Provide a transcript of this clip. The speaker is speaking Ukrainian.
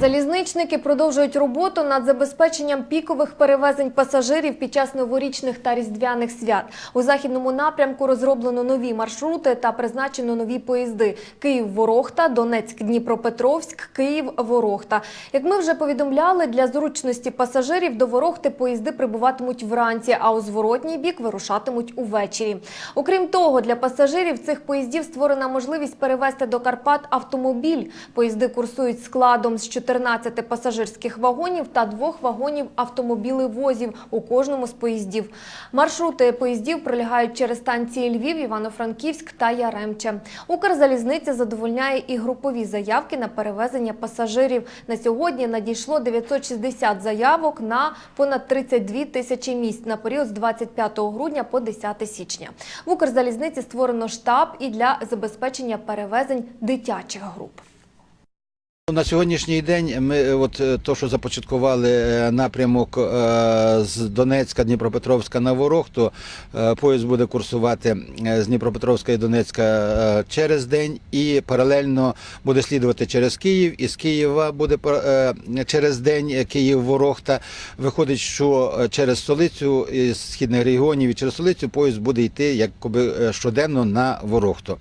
Залізничники продовжують роботу над забезпеченням пікових перевезень пасажирів під час новорічних та різдвяних свят. У західному напрямку розроблено нові маршрути та призначено нові поїзди: Київ-Ворохта, Донецьк-Дніпропетровськ, Київ-Ворохта. Як ми вже повідомляли, для зручності пасажирів до Ворохти поїзди прибуватимуть вранці, а у зворотній бік вирушатимуть увечері. Окрім того, для пасажирів цих поїздів створена можливість перевезти до Карпат автомобіль. Поїзди курсують складом з 14 пасажирських вагонів та двох вагонів автомобілевозів у кожному з поїздів. Маршрути поїздів пролягають через станції Львів, Івано-Франківськ та Яремче. Укрзалізниця задовольняє і групові заявки на перевезення пасажирів. На сьогодні надійшло 960 заявок на понад 32 тисячі місць на період з 25 грудня по 10 січня. В Укрзалізниці створено штаб і для забезпечення перевезень дитячих груп. На сьогоднішній день ми е, от е, то, що започаткували е, напрямок з Донецька, Дніпропетровська на Ворохту, поїзд буде курсувати з Дніпропетровська і Донецька через день і паралельно буде слідувати через Київ. І з Києва буде через день Київ-Ворохта. Виходить, що через столицю із східних регіонів і через столицю поїзд буде йти якоби е, щоденно на Ворохту.